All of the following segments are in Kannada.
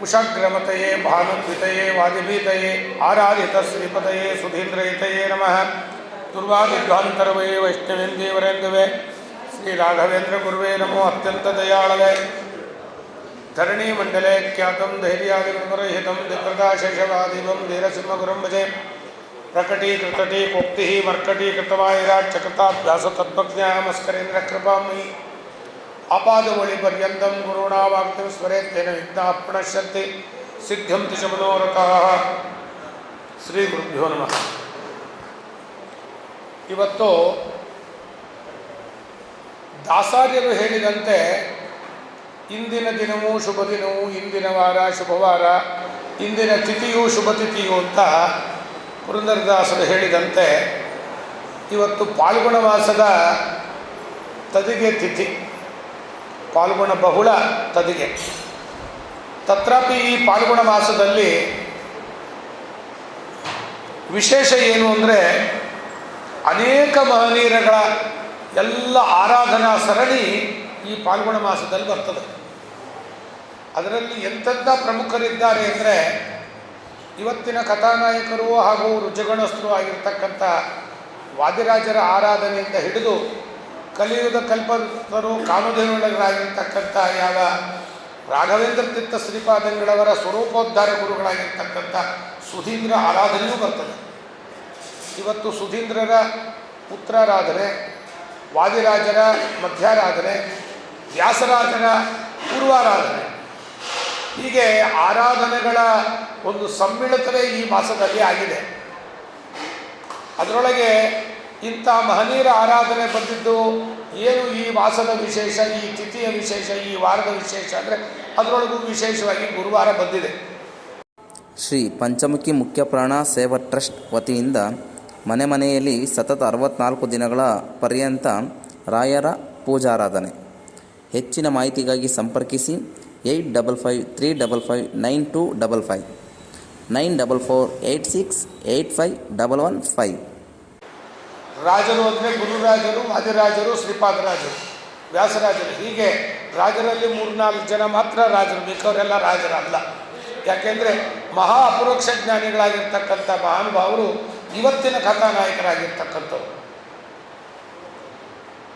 कुशग्रमत कुशग्रमतये भानुद्वितये वाजपीतये आराधितश्रीपतये सुधीन्द्रयितये नमः। दुर्वादिध्वान्तरवये वैष्णवेन्द्रिय वरेन्द्रवे श्रीराघवेन्द्रगुर्वे नमो अत्यन्तदयाळवे। धरणीमण्डले ख्यातं धैर्यादिगुणरहितं दिप्रदाशैशवादिवं धीरसिंहगुरुं भजे। प्रकटीकृतटीकोक्तिः मर्कटीकृतवायुराट्चकृताभ्यासतत्त्वज्ञामस्करेन्द्रकृपामयि ಆಪಾದವಳಿ ಪರ್ಯಂತಂ ಗುರುಣಾವಾಕ್ತಿಂ ಸ್ಮರೇತ್ತೇನ ವಿಘ್ನಾ ಪ್ರಣಶ್ಯಂತಿ ಸಿದ್ಧಂತಿ ಚ ಮನೋರಥಾಃ ಶ್ರೀ ಗುರುಭ್ಯೋ ನಮಃ. ಇವತ್ತು ದಾಸಾರ್ಯರು ಹೇಳಿದಂತೆ ಇಂದಿನ ದಿನವೂ ಶುಭ ದಿನವೂ, ಇಂದಿನ ವಾರ ಶುಭವಾರ, ಇಂದಿನ ತಿಥಿಯೂ ಶುಭ ತಿಥಿಯು ಅಂತ ಪುರಂದರದಾಸರು ಹೇಳಿದಂತೆ ಇವತ್ತು ಪಾಲ್ಗುಣ ಮಾಸದ ತದಿಗೆ ತಿಥಿ. ಪಾಲ್ಗುಣ ಬಹುಳ ತದಿಗೆ. ತತ್ರಾಪಿ ಈ ಪಾಲ್ಗುಣ ಮಾಸದಲ್ಲಿ ವಿಶೇಷ ಏನು ಅಂದರೆ ಅನೇಕ ಮಹನೀಯರುಗಳ ಎಲ್ಲ ಆರಾಧನಾ ಸರಣಿ ಈ ಪಾಲ್ಗುಣ ಮಾಸದಲ್ಲಿ ಬರ್ತದೆ. ಅದರಲ್ಲಿ ಎಂತೆಂಥ ಪ್ರಮುಖರಿದ್ದಾರೆ ಅಂದರೆ ಇವತ್ತಿನ ಕಥಾನಾಯಕರು ಹಾಗೂ ರುಜಗಣಸ್ಥರು ಆಗಿರ್ತಕ್ಕಂಥ ವಾದಿರಾಜರ ಆರಾಧನೆಯಿಂದ ಹಿಡಿದು ಕಲಿಯುಗದ ಕಲ್ಪತರು ಕಾಮಧೇನುಗಳಾಗಿರ್ತಕ್ಕಂಥ ಯಾವ ರಾಘವೇಂದ್ರ ತೀರ್ಥ ಶ್ರೀಪಾದಂಗಳವರ ಸ್ವರೂಪೋದ್ಧಾರ ಗುರುಗಳಾಗಿರ್ತಕ್ಕಂಥ ಸುಧೀಂದ್ರ ಆರಾಧನೆಯೂ ಬರ್ತದೆ. ಇವತ್ತು ಸುಧೀಂದ್ರರ ಪುತ್ರರಾದರೆ, ವಾದಿರಾಜರ ಮಧ್ಯಾರಾಧನೆ ವ್ಯಾಸರಾಜರ ಪೂರ್ವಾರಾಧನೆ. ಹೀಗೆ ಆರಾಧನೆಗಳ ಒಂದು ಸಮ್ಮಿಳಿತವೇ ಈ ಮಾಸದಲ್ಲಿ ಆಗಿದೆ. ಅದರೊಳಗೆ ಇಂಥ ಮಹನೀಯರ ಆರಾಧನೆ ಬಂದಿದ್ದು ಏನು ಈ ಮಾಸದ ವಿಶೇಷ, ಈ ತಿಥಿಯ ವಿಶೇಷ, ಈ ವಾರದ ವಿಶೇಷ ಅಂದರೆ ಅದರೊಳಗೂ ವಿಶೇಷವಾಗಿ ಗುರುವಾರ ಬಂದಿದೆ. ಶ್ರೀ ಪಂಚಮುಖಿ ಮುಖ್ಯ ಪ್ರಾಣ ಸೇವಾ ಟ್ರಸ್ಟ್ ವತಿಯಿಂದ ಮನೆ ಮನೆಯಲ್ಲಿ ಸತತ ಅರವತ್ನಾಲ್ಕು ದಿನಗಳ ಪರ್ಯಂತ ರಾಯರ ಪೂಜಾರಾಧನೆ. ಹೆಚ್ಚಿನ ಮಾಹಿತಿಗಾಗಿ ಸಂಪರ್ಕಿಸಿ eight double five, three double five, nine two double five, nine double four eight six eight five, double one, five. ರಾಜರು ಅಂದರೆ ಗುರುರಾಜರು ವಾದಿರಾಜರು ಶ್ರೀಪಾದರಾಜರು, ವ್ಯಾಸರಾಜರು. ಹೀಗೆ ರಾಜರಲ್ಲಿ ಮೂರ್ನಾಲ್ಕು ಜನ ಮಾತ್ರ ರಾಜರು ಮಿಕ್ಕವರೆಲ್ಲ ರಾಜರಲ್ಲ ಯಾಕೆಂದರೆ ಮಹಾ ಅಪರೋಕ್ಷ ಜ್ಞಾನಿಗಳಾಗಿರ್ತಕ್ಕಂಥ ಮಹಾನುಭಾವರು ಇವತ್ತಿನ ಕಥಾನಾಯಕರಾಗಿರ್ತಕ್ಕಂಥವ್ರು.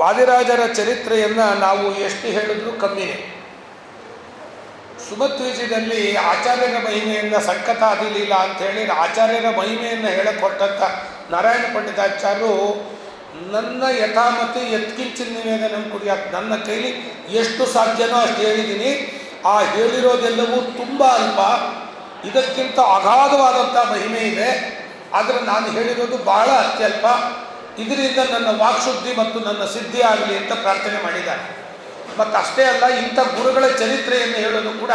ವಾದಿರಾಜರ ಚರಿತ್ರೆಯನ್ನು ನಾವು ಎಷ್ಟು ಹೇಳಿದ್ರೂ ಕಮ್ಮಿನೇ. ಸುಮಧ್ವಿಜಯದಲ್ಲಿ ಆಚಾರ್ಯರ ಮಹಿಮೆಯನ್ನು ಅಂತ ಹೇಳಿ ಆಚಾರ್ಯರ ಮಹಿಮೆಯನ್ನು ಹೇಳಕೊಟ್ಟಂಥ ನಾರಾಯಣ ಪಂಡಿತಾಚಾರ್ಯರು, ನನ್ನ ಯಥಾಮತಿ ಎತ್ಕಿಂಚಿನ ನಿವೇದನೆ ಕುರಿಯಾತ್ ನನ್ನ ಕೈಲಿ ಎಷ್ಟು ಸಾಧ್ಯನೋ ಅಷ್ಟು ಹೇಳಿದ್ದೀನಿ. ಆ ಹೇಳಿರೋದೆಲ್ಲವೂ ತುಂಬ ಅಲ್ಪ. ಇದಕ್ಕಿಂತ ಅಗಾಧವಾದಂಥ ಮಹಿಮೆ ಇದೆ. ಆದರೆ ನಾನು ಹೇಳಿರೋದು ಬಹಳ ಅತ್ಯಲ್ಪ. ಇದರಿಂದ ನನ್ನ ವಾಕ್ಶುದ್ಧಿ ಮತ್ತು ನನ್ನ ಸಿದ್ಧಿ ಆಗಲಿ ಅಂತ ಪ್ರಾರ್ಥನೆ ಮಾಡಿದ್ದಾರೆ. ಮತ್ತು ಅಷ್ಟೇ ಅಲ್ಲ, ಇಂಥ ಗುರುಗಳ ಚರಿತ್ರೆಯನ್ನು ಹೇಳೋದು ಕೂಡ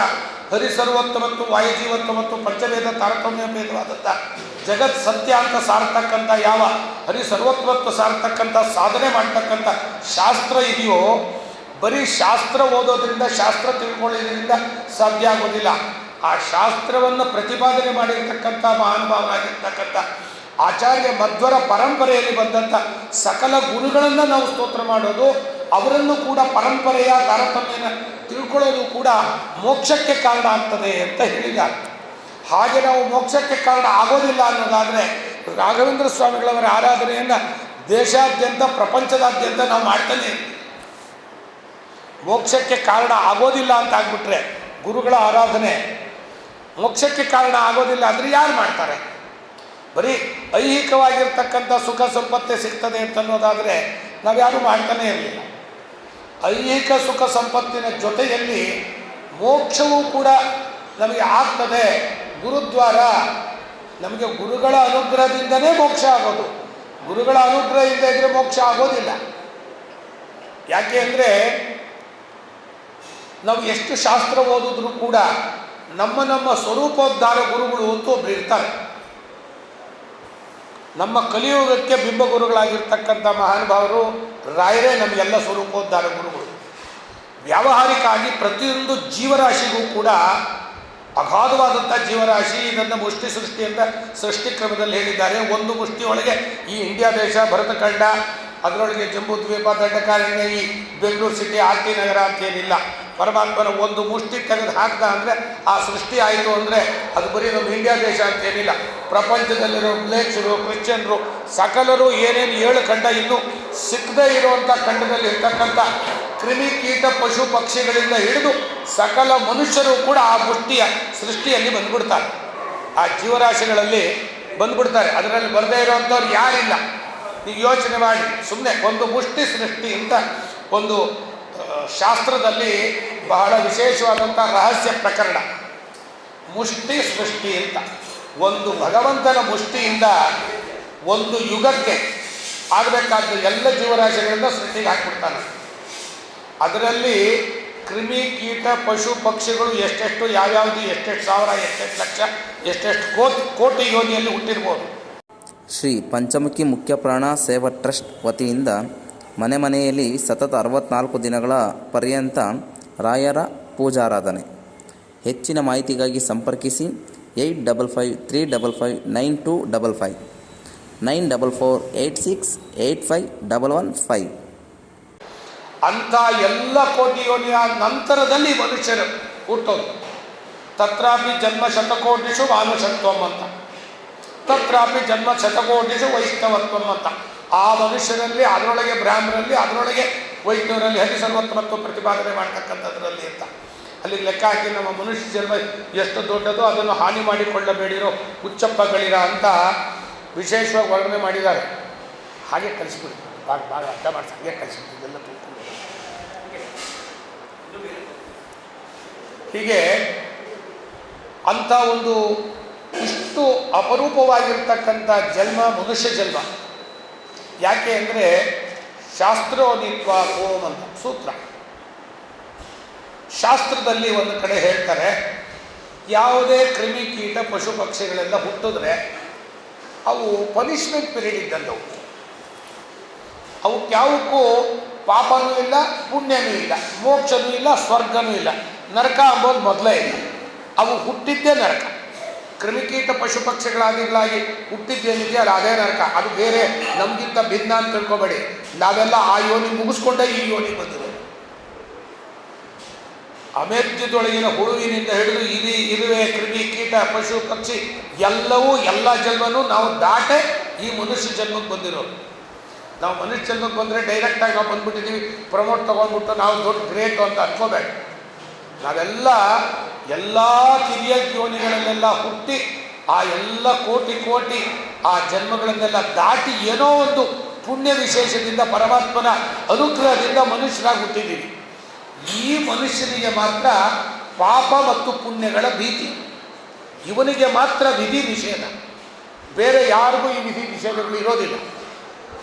ಹರಿಸರ್ವತ್ತ ಮತ್ತು ವಾಯುಜೀವತ್ವ ಮತ್ತು ಪಂಚಭೇದ ತಾರತಮ್ಯ ಭೇದವಾದಂಥ ಜಗತ್ ಸತ್ಯ ಅಂತ ಸಾರ್ತಕ್ಕಂಥ ಯಾವ? ಹರಿಸರ್ವತ್ವತ್ವ ಸಾರ್ತಕ್ಕಂಥ ಸಾಧನೆ ಮಾಡ್ತಕ್ಕಂಥ ಶಾಸ್ತ್ರ ಇದೆಯೋ, ಬರೀ ಶಾಸ್ತ್ರ ಓದೋದ್ರಿಂದ, ಶಾಸ್ತ್ರ ತಿಳ್ಕೊಳ್ಳೋದ್ರಿಂದ ಸಾಧ್ಯ ಆಗೋದಿಲ್ಲ. ಆ ಶಾಸ್ತ್ರವನ್ನು ಪ್ರತಿಪಾದನೆ ಮಾಡಿರ್ತಕ್ಕಂಥ ಮಹಾನುಭಾವನಾಗಿರ್ತಕ್ಕಂಥ ಆಚಾರ್ಯ ಮಧ್ವರ ಪರಂಪರೆಯಲ್ಲಿ ಬಂದಂಥ ಸಕಲ ಗುರುಗಳನ್ನು ನಾವು ಸ್ತೋತ್ರ ಮಾಡೋದು, ಅವರನ್ನು ಕೂಡ ಪರಂಪರೆಯ ತಾರತಮ್ಯನ ತಿಳ್ಕೊಳ್ಳೋದು ಕೂಡ ಮೋಕ್ಷಕ್ಕೆ ಕಾರಣ ಆಗ್ತದೆ ಅಂತ ಹೇಳಿದ್ದಾರೆ. ಹಾಗೆ ನಾವು ಮೋಕ್ಷಕ್ಕೆ ಕಾರಣ ಆಗೋದಿಲ್ಲ ಅನ್ನೋದಾದರೆ ರಾಘವೇಂದ್ರ ಸ್ವಾಮಿಗಳವರ ಆರಾಧನೆಯನ್ನು ದೇಶಾದ್ಯಂತ, ಪ್ರಪಂಚದಾದ್ಯಂತ ನಾವು ಮಾಡ್ತಾನೆ. ಮೋಕ್ಷಕ್ಕೆ ಕಾರಣ ಆಗೋದಿಲ್ಲ ಅಂತ ಆಗ್ಬಿಟ್ರೆ ಗುರುಗಳ ಆರಾಧನೆ ಮೋಕ್ಷಕ್ಕೆ ಕಾರಣ ಆಗೋದಿಲ್ಲ ಅಂದರೆ ಯಾರು ಮಾಡ್ತಾರೆ? ಬರೀ ಐಹಿಕವಾಗಿರ್ತಕ್ಕಂಥ ಸುಖ ಸಂಪತ್ತೆ ಸಿಗ್ತದೆ ಅಂತನ್ನೋದಾದರೆ ನಾವ್ಯಾರು ಮಾಡ್ತಾನೆ ಇರಲಿಲ್ಲ. ಐಹಿಕ ಸುಖ ಸಂಪತ್ತಿನ ಜೊತೆಯಲ್ಲಿ ಮೋಕ್ಷವೂ ಕೂಡ ನಮಗೆ ಆಗ್ತದೆ. ಗುರುದ್ವಾರ, ನಮಗೆ ಗುರುಗಳ ಅನುಗ್ರಹದಿಂದನೇ ಮೋಕ್ಷ ಆಗೋದು. ಗುರುಗಳ ಅನುಗ್ರಹ ಇಲ್ಲದೆ ಇದ್ದರೆ ಮೋಕ್ಷ ಆಗೋದಿಲ್ಲ. ಯಾಕೆ ಅಂದರೆ, ನಾವು ಎಷ್ಟು ಶಾಸ್ತ್ರ ಓದಿದ್ರೂ ಕೂಡ ನಮ್ಮ ನಮ್ಮ ಸ್ವರೂಪೋದ್ಧಾರ ಗುರುಗಳು ಅಂತೂ ಒಬ್ರು ಇರ್ತಾರೆ. ನಮ್ಮ ಕಲಿಯುಗಕ್ಕೆ ಬಿಂಬಗುರುಗಳಾಗಿರ್ತಕ್ಕಂಥ ಮಹಾನುಭಾವರು ರಾಯರೇ ನಮಗೆಲ್ಲ ಸ್ವರೂಪೋದ್ಧಾರ ಗುರುಗಳು. ವ್ಯಾವಹಾರಿಕವಾಗಿ ಪ್ರತಿಯೊಂದು ಜೀವರಾಶಿಗೂ ಕೂಡ ಅಗಾಧವಾದಂಥ ಜೀವರಾಶಿ ಇದನ್ನು ಮುಷ್ಟಿ ಸೃಷ್ಟಿ ಅಂತ ಸೃಷ್ಟಿ ಕ್ರಮದಲ್ಲಿ ಹೇಳಿದ್ದಾರೆ. ಒಂದು ಮುಷ್ಟಿಯೊಳಗೆ ಈ ಇಂಡಿಯಾ ದೇಶ, ಭರತಖಂಡ, ಅದರೊಳಗೆ ಜಂಬೂ ದ್ವೀಪ, ದಂಡಕಾರಣ್ಯ, ಈ Bengaluru city, R T Nagar ಅಂತೇನಿಲ್ಲ. ಪರಮಾತ್ಮನ ಒಂದು ಮುಷ್ಟಿ ತೆಗೆದು ಹಾಕ್ದ ಅಂದರೆ ಆ ಸೃಷ್ಟಿ ಆಯಿತು ಅಂದರೆ ಅದು ಬರೀ ನಮ್ಮ ಇಂಡಿಯಾ ದೇಶ ಅಂತ ಏನಿಲ್ಲ. ಪ್ರಪಂಚದಲ್ಲಿರೋ ಬ್ಲೇಕ್ಸರು ಕ್ರಿಶ್ಚಿಯನ್ರು, ಸಕಲರು ಏನೇನು ಏಳು ಖಂಡ ಇನ್ನೂ ಸಿಕ್ಕದೇ ಇರುವಂಥ ಖಂಡದಲ್ಲಿ ಇರ್ತಕ್ಕಂಥ ಕ್ರಿಮಿ ಕೀಟ ಪಶು ಪಕ್ಷಿಗಳಿಂದ ಹಿಡಿದು ಸಕಲ ಮನುಷ್ಯರು ಕೂಡ ಆ ಮುಷ್ಟಿಯ ಸೃಷ್ಟಿಯಲ್ಲಿ ಬಂದುಬಿಡ್ತಾರೆ. ಆ ಜೀವರಾಶಿಗಳಲ್ಲಿ ಬಂದುಬಿಡ್ತಾರೆ. ಅದರಲ್ಲಿ ಬರದೇ ಇರೋವಂಥವ್ರು ಯಾರಿಲ್ಲ. ನೀವು ಯೋಚನೆ ಮಾಡಿ. ಸುಮ್ಮನೆ ಒಂದು ಮುಷ್ಟಿ ಸೃಷ್ಟಿ ಅಂತ ಒಂದು ಶಾಸ್ತ್ರದಲ್ಲಿ ಬಹಳ ವಿಶೇಷವಾದಂಥ ರಹಸ್ಯ ಪ್ರಕರಣ. ಮುಷ್ಟಿ ಸೃಷ್ಟಿ ಅಂತ. ಒಂದು ಭಗವಂತನ ಮುಷ್ಟಿಯಿಂದ ಒಂದು ಯುಗಕ್ಕೆ ಆಗಬೇಕಾದ ಎಲ್ಲ ಜೀವರಾಶಿಗಳಿಂದ ಸೃಷ್ಟಿಗೆ ಹಾಕ್ಬಿಡ್ತಾನೆ. ಅದರಲ್ಲಿ ಕ್ರಿಮಿ ಕೀಟ, ಪಶು ಪಕ್ಷಿಗಳು ಎಷ್ಟೆಷ್ಟು ಯಾವ್ಯಾವುದು, ಎಷ್ಟೆಷ್ಟು ಸಾವಿರ, ಎಷ್ಟೆಷ್ಟು ಲಕ್ಷ, ಎಷ್ಟೆಷ್ಟು ಕೋಟಿ ಕೋಟಿ ಯೋನಿಯಲ್ಲಿ ಹುಟ್ಟಿರ್ಬೋದು. ಶ್ರೀ ಪಂಚಮುಖಿ ಮುಖ್ಯ ಪ್ರಾಣ ಸೇವಾ ಟ್ರಸ್ಟ್ ವತಿಯಿಂದ ಮನೆ ಮನೆಯಲ್ಲಿ ಸತತ ಅರವತ್ನಾಲ್ಕು ದಿನಗಳ ಪರ್ಯಂತ ರಾಯರ ಪೂಜಾರಾಧನೆ. ಹೆಚ್ಚಿನ ಮಾಹಿತಿಗಾಗಿ ಸಂಪರ್ಕಿಸಿ eight double five three double five nine two double five. Nine double four eight six eight five double one five. ಅಂಥ ಎಲ್ಲ ಕೋಟಿ ಯೋನಿಯ ನಂತರದಲ್ಲಿ ಮನುಷ್ಯರು ಹುಟ್ಟೋದು ತತ್ರಾಪಿ ಜನ್ಮ ಶತಕೋಟಿಷು ಮಾನುಷತ್ವಂ ಅಂತ. ತತ್ರಾಪಿ ಜನ್ಮ ಶತಕೋಟಿಷು ವೈಷ್ಣವತ್ವಂ ಅಂತ. ಆ ಮನುಷ್ಯನಲ್ಲಿ ಅದರೊಳಗೆ ಬ್ರಾಹ್ಮಣರಲ್ಲಿ, ಅದರೊಳಗೆ ವೈದ್ಯರಲ್ಲಿ ಹರಿ ಸರ್ವೋತ್ತಮತ್ವ ಪ್ರತಿಪಾದನೆ ಮಾಡ್ತಕ್ಕಂಥದ್ರಲ್ಲಿ ಅಂತ. ಅಲ್ಲಿ ಲೆಕ್ಕ ಹಾಕಿ ನಮ್ಮ ಮನುಷ್ಯ ಜನ್ಮ ಎಷ್ಟು ದೊಡ್ಡದೋ ಅದನ್ನು ಹಾನಿ ಮಾಡಿಕೊಳ್ಳಬೇಡಿರೋ ಹುಚ್ಚಪ್ಪಗಳಿರ ಅಂತ ವಿಶೇಷವಾಗಿ ವರ್ಣನೆ ಮಾಡಿದ್ದಾರೆ. ಹಾಗೆ ಕಲಿಸ್ಬಿಡಿ. ಭಾಗ ಭಾಗ ಅರ್ಥ ಮಾಡಿಸಿ, ಹಾಗೆ ಕಲಿಸ್ಬಿಡಿ. ತಿಳ್ಕೊಂಡು. ಹೀಗೆ ಅಂಥ ಒಂದು ಇಷ್ಟು ಅಪರೂಪವಾಗಿರ್ತಕ್ಕಂಥ ಜನ್ಮ, ಮನುಷ್ಯ ಜನ್ಮ. ಯಾಕೆ ಅಂದರೆ ಶಾಸ್ತ್ರೋದಿತ್ವ ಓಂ ಅಂತ, ಸೂತ್ರ. ಶಾಸ್ತ್ರದಲ್ಲಿ ಒಂದು ಕಡೆ ಹೇಳ್ತಾರೆ, ಯಾವುದೇ ಕ್ರಿಮಿ ಕೀಟ ಪಶು ಪಕ್ಷಿಗಳೆಲ್ಲ ಹುಟ್ಟಿದ್ರೆ ಅವು ಪನಿಷ್ಮೆಂಟ್ ಪೀರಿಯಡ್ ಇದ್ದಂಥವು. ಅವಕ್ಕೆ ಯಾವಕ್ಕೂ ಪಾಪನೂ ಇಲ್ಲ, ಪುಣ್ಯನೂ ಇಲ್ಲ, ಮೋಕ್ಷನೂ ಇಲ್ಲ, ಸ್ವರ್ಗನೂ ಇಲ್ಲ, ನರಕ ಅಂಬೋದು ಮೊದಲೇ ಇಲ್ಲ. ಅವು ಹುಟ್ಟಿದ್ದೇ ನರಕ. ಕ್ರಿಮಿಕೀಟ ಪಶು ಪಕ್ಷಿಗಳಾದಿಗಳಾಗಿ ಹುಟ್ಟಿದ್ದೇನಿದೆಯೋ ಅದು ಅದೇ ನರಕ. ಅದು ಬೇರೆ. ನಮಗಿಂತ ಭಿನ್ನ ಅಂತ ತಿಳ್ಕೊಬೇಡಿ. ನಾವೆಲ್ಲ ಆ ಯೋನಿ ಮುಗಿಸ್ಕೊಂಡೇ ಈ ಯೋನಿ ಬಂದಿದೆ. ಅಮೇಧ್ಯದೊಳಗಿನ ಹುಳುವಿನಿಂದ ಹಿಡಿದು ಇಲಿ, ಇರುವೆ ಕ್ರಿಮಿ ಕೀಟ ಪಶು ಪಕ್ಷಿ ಎಲ್ಲವೂ, ಎಲ್ಲ ಜನ್ಮನೂ ನಾವು ದಾಟೆ ಈ ಮನುಷ್ಯ ಜನ್ಮಕ್ಕೆ ಬಂದಿರೋದು. ನಾವು ಮನುಷ್ಯ ಜನ್ಮಕ್ಕೆ ಬಂದರೆ ಡೈರೆಕ್ಟಾಗಿ ನಾವು ಬಂದ್ಬಿಟ್ಟಿದ್ದೀವಿ. ಪ್ರಮೋಟ್ ತೊಗೊಂಡ್ಬಿಟ್ಟು ನಾವು ದೊಡ್ಡ ಗ್ರೇಟು ಅಂತ ಅನ್ಕೋಬೇಡ. ನಾವೆಲ್ಲ ಎಲ್ಲ ಕಿರಿಯ ಜೋನಿಗಳಲ್ಲೆಲ್ಲ ಹುಟ್ಟಿ ಆ ಎಲ್ಲ ಕೋಟಿ ಕೋಟಿ ಆ ಜನ್ಮಗಳನ್ನೆಲ್ಲ ದಾಟಿ ಏನೋ ಒಂದು ಪುಣ್ಯ ವಿಶೇಷದಿಂದ ಪರಮಾತ್ಮನ ಅನುಗ್ರಹದಿಂದ ಮನುಷ್ಯರಾಗಿ ಹುಟ್ಟಿದ್ದೀವಿ. ಈ ಮನುಷ್ಯನಿಗೆ ಮಾತ್ರ ಪಾಪ ಮತ್ತು ಪುಣ್ಯಗಳ ಭೀತಿ. ಇವನಿಗೆ ಮಾತ್ರ ವಿಧಿ ನಿಷೇಧ. ಬೇರೆ ಯಾರಿಗೂ ಈ ವಿಧಿ ನಿಷೇಧಗಳು ಇರೋದಿಲ್ಲ.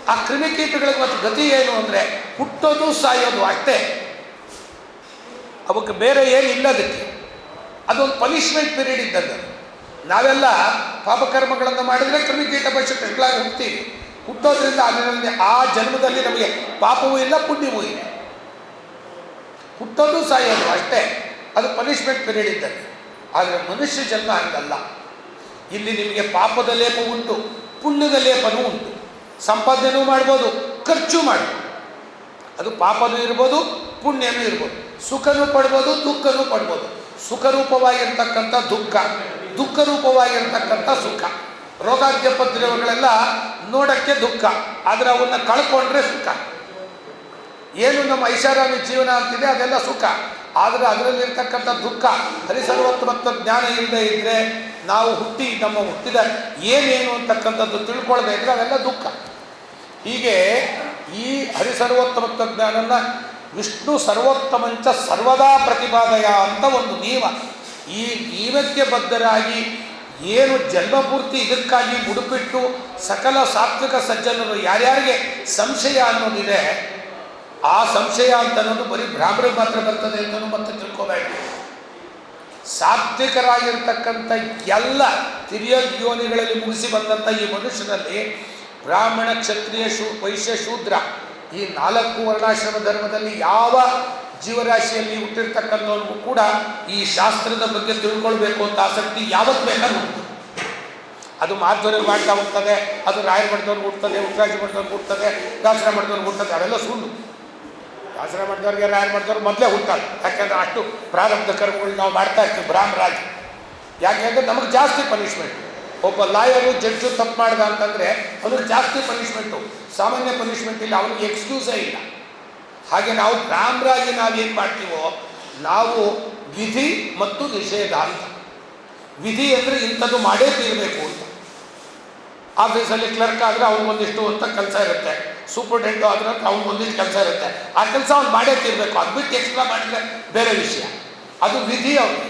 ಆ ಕ್ರಿಮಿಕೀಟಗಳಿಗೆ ಮತ್ತು ಗತಿ ಏನು ಅಂದರೆ ಹುಟ್ಟೋದು ಸಾಯೋದು ಅಷ್ಟೇ. ಅವಕ್ಕೆ ಬೇರೆ ಏನು ಇಲ್ಲ ಅದಕ್ಕೆ ಅದೊಂದು ಪನಿಷ್ಮೆಂಟ್ ಪೀರಿಯಡ್ ಇದ್ದಂತೆ ನಾವೆಲ್ಲ ಪಾಪಕರ್ಮಗಳನ್ನು ಮಾಡಿದರೆ ಕ್ರಿಮಿಕೀಟ ಪಶುಗಳಾಗಿ ಹುಡ್ತೀವಿ ಹುಟ್ಟೋದ್ರಿಂದ ಅದರಲ್ಲಿ ಆ ಜನ್ಮದಲ್ಲಿ ನಮಗೆ ಪಾಪವೂ ಇಲ್ಲ, ಪುಣ್ಯವೂ ಇಲ್ಲ. ಹುಟ್ಟೋದು ಸಾಯೋದು ಅಷ್ಟೇ. ಅದು ಪನಿಷ್ಮೆಂಟ್ ಪೀರಿಯಡ್ ಇದ್ದಂತೆ. ಆದರೆ ಮನುಷ್ಯ ಜನ್ಮ ಹಂಗಲ್ಲ. ಇಲ್ಲಿ ನಿಮಗೆ ಪಾಪದ ಲೇಪ ಉಂಟು, ಪುಣ್ಯದ ಲೇಪನೂ ಉಂಟು. ಸಂಪಾದನೆಯೂ ಮಾಡ್ಬೋದು, ಖರ್ಚು ಮಾಡ್ಬೋದು. ಅದು ಪಾಪನೂ ಇರ್ಬೋದು, ಪುಣ್ಯನೂ ಇರ್ಬೋದು. ಸುಖನೂ ಪಡ್ಬೋದು, ದುಃಖನೂ ಪಡ್ಬೋದು. ಸುಖರೂಪವಾಗಿರ್ತಕ್ಕಂಥ ದುಃಖ ದುಃಖ ರೂಪವಾಗಿರ್ತಕ್ಕಂಥ ಸುಖ. ರೋಗಾದ್ಯಪದ್ರವಗಳೆಲ್ಲ ನೋಡೋಕ್ಕೆ ದುಃಖ, ಆದರೆ ಅವನ್ನ ಕಳ್ಕೊಂಡ್ರೆ ಸುಖ. ಏನು ನಮ್ಮ ಐಷಾರಾಮಿ ಜೀವನ ಅಂತಿದೆ, ಅದೆಲ್ಲ ಸುಖ. ಆದರೆ ಅದರಲ್ಲಿರ್ತಕ್ಕಂಥ ದುಃಖ ಹರಿಸರ್ವತ್ಮತ್ವ ಜ್ಞಾನ ಇಲ್ಲದೆ ಇದ್ದರೆ ನಾವು ಹುಟ್ಟಿ, ನಮ್ಮ ಹುಟ್ಟಿದ ಏನೇನು ಅಂತಕ್ಕಂಥದ್ದು ತಿಳ್ಕೊಳ್ಳದೆ ಇದ್ದರೆ ಅವೆಲ್ಲ ದುಃಖ. ಹೀಗೆ ಈ ಹರಿಸರ್ವೋತ್ತಮತ್ವ ಜ್ಞಾನನ ವಿಷ್ಣು ಸರ್ವೋತ್ತಮಂಚ ಸರ್ವದಾ ಪ್ರತಿಪಾದಯ ಅಂತ ಒಂದು ನಿಯಮ ಈ ನಿಯಮಕ್ಕೆ ಬದ್ಧರಾಗಿ ಏನು ಜನ್ಮಪೂರ್ತಿ ಇದಕ್ಕಾಗಿ ಮುಡುಪಿಟ್ಟು ಸಕಲ ಸಾತ್ವಿಕ ಸಜ್ಜನರು ಯಾರ್ಯಾರಿಗೆ ಸಂಶಯ ಅನ್ನೋದಿದೆ, ಆ ಸಂಶಯ ಅಂತ ಅನ್ನೋದು ಬರೀ ಬ್ರಾಹ್ಮಣ ಮಾತ್ರ ಬರ್ತದೆ ಅಂತಲೂ ಮತ್ತೆ ತಿಳ್ಕೋಬೇಕು. ಸಾತ್ವಿಕರಾಗಿರ್ತಕ್ಕಂಥ ಎಲ್ಲ ತಿರಿಯ ಯೋನಿಗಳಲ್ಲಿ ಮುಗಿಸಿ ಬಂದಂಥ ಈ ಮನುಷ್ಯನಲ್ಲಿ ಬ್ರಾಹ್ಮಣ ಕ್ಷತ್ರಿಯ ಶೂ, ವೈಶ್ಯ ಶೂದ್ರ ಈ ನಾಲ್ಕು ವರ್ಣಾಶ್ರಮ ಧರ್ಮದಲ್ಲಿ ಯಾವ ಜೀವರಾಶಿಯಲ್ಲಿ ಹುಟ್ಟಿರ್ತಕ್ಕಂಥವ್ರಿಗೂ ಕೂಡ ಈ ಶಾಸ್ತ್ರದ ಬಗ್ಗೆ ತಿಳ್ಕೊಳ್ಬೇಕು ಅಂತ ಆಸಕ್ತಿ ಯಾವತ್ತು ಬೇಕಾದ್ರೂ ಅದು ಮಾಧ್ವರಿಗೆ ಮಾಡ್ತಾ ಹೋಗ್ತದೆ ಅದು ರಾಯರ ಮಠದವ್ರಿಗೆ ಹುಡ್ತದೆ ಉತ್ತರಾಜಿ ಮಠದವ್ರಿಗೆ ಹುಡ್ತದೆ ದಾಸರ ಮಠದವ್ರಿಗೆ ಹುಡ್ತದೆ ಅವೆಲ್ಲ ಸುಳ್ಳು. ದಾಸರ ಮಾಡಿದವ್ರಿಗೆ ರಾಯರ್ ಮಾಡಿದವ್ರು ಮೊದಲೇ ಹುಟ್ಟಾರೆ. ಯಾಕೆಂದ್ರೆ ಅಷ್ಟು ಪ್ರಾರಬ್ಧ ಕರ್ಮಗಳು ನಾವು ಮಾಡ್ತಾ ಇರ್ತೀವಿ ಬ್ರಾಹ್ಮರಾಜ್ ಯಾಕೆಂದ್ರೆ ನಮಗೆ ಜಾಸ್ತಿ ಪನಿಷ್ಮೆಂಟ್ ಒಬ್ಬ ಲಾಯರು ಜಡ್ಜು ತಪ್ಪು ಮಾಡ್ದ ಅಂತಂದರೆ ಅವನಿಗೆ ಜಾಸ್ತಿ ಪನಿಷ್ಮೆಂಟು ಸಾಮಾನ್ಯ ಪನಿಷ್ಮೆಂಟ್ ಇಲ್ಲ ಅವನಿಗೆ ಎಕ್ಸ್ಕ್ಯೂಸೇ ಇಲ್ಲ. ಹಾಗೆ ನಾವು ಬ್ರಾಹ್ಮರಾಗಿ ನಾವು ಏನು ಮಾಡ್ತೀವೋ, ನಾವು ವಿಧಿ ಮತ್ತು ನಿಷೇಧ ಅಂತ. ವಿಧಿ ಅಂದರೆ ಇಂಥದ್ದು ಮಾಡೇ ತೀರಬೇಕು ಅಂತ. ಆಫೀಸಲ್ಲಿ ಕ್ಲರ್ಕ್ ಆದರೆ ಅವ್ನಿಗೊಂದಿಷ್ಟು ಅಂತ ಕೆಲಸ ಇರುತ್ತೆ. ಸೂಪರ್ಟೆಂಟು ಆದ್ರೆ ಅವ್ನಿಗೊಂದಿಷ್ಟು ಕೆಲಸ ಇರುತ್ತೆ. ಆ ಕೆಲಸ ಅವ್ನು ಮಾಡೇ ತೀರಬೇಕು. ಅದು ಬಿಟ್ಟು ಎಕ್ಸ್ಟ್ರಾ ಮಾಡಿದ್ರೆ ಬೇರೆ ವಿಷಯ. ಅದು ವಿಧಿ ಅವ್ರಿಗೆ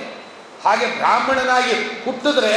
ಹಾಗೆ ಬ್ರಾಹ್ಮಣನಾಗಿ ಹುಟ್ಟಿದ್ರೆ